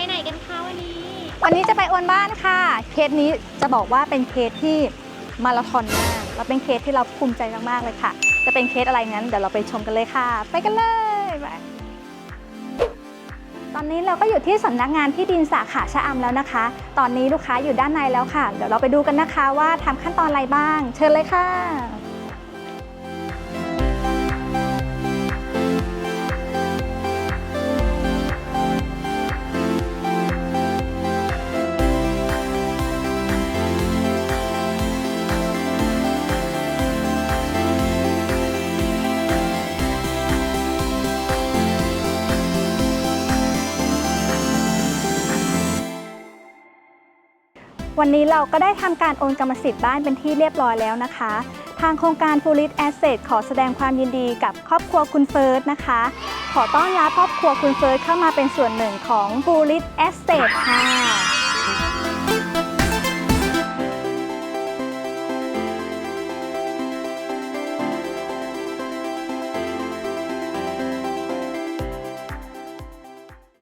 ไปไหนกันคะวันนี้ วันนี้จะไปโอนบ้านค่ะ เคสนี้จะบอกว่าเป็นเคสที่มาราธอนมากและเป็นเคสที่เราภูมิใจมากๆเลยค่ะ จะเป็นเคสอะไรนั้นเดี๋ยวเราไปชมกันเลยค่ะ ไปกันเลยไปตอนนี้เราก็อยู่ที่สำนักงานที่ดินสาขาชะอำแล้วนะคะ ตอนนี้ลูกค้าอยู่ด้านในแล้วค่ะ เดี๋ยวเราไปดูกันนะคะว่าทำขั้นตอนอะไรบ้าง เชิญเลยค่ะ วันนี้เราก็ได้ทำการโอนกรรมสิทธิ์บ้านเป็นที่เรียบร้อยแล้วนะคะ ทางโครงการฟูลิสแอสเซทขอแสดงความยินดีกับครอบครัวคุณเฟิร์สนะคะ ขอต้อนรับครอบครัวคุณเฟิร์สเข้ามาเป็นส่วนหนึ่งของฟูลิสแอสเซทค่ะ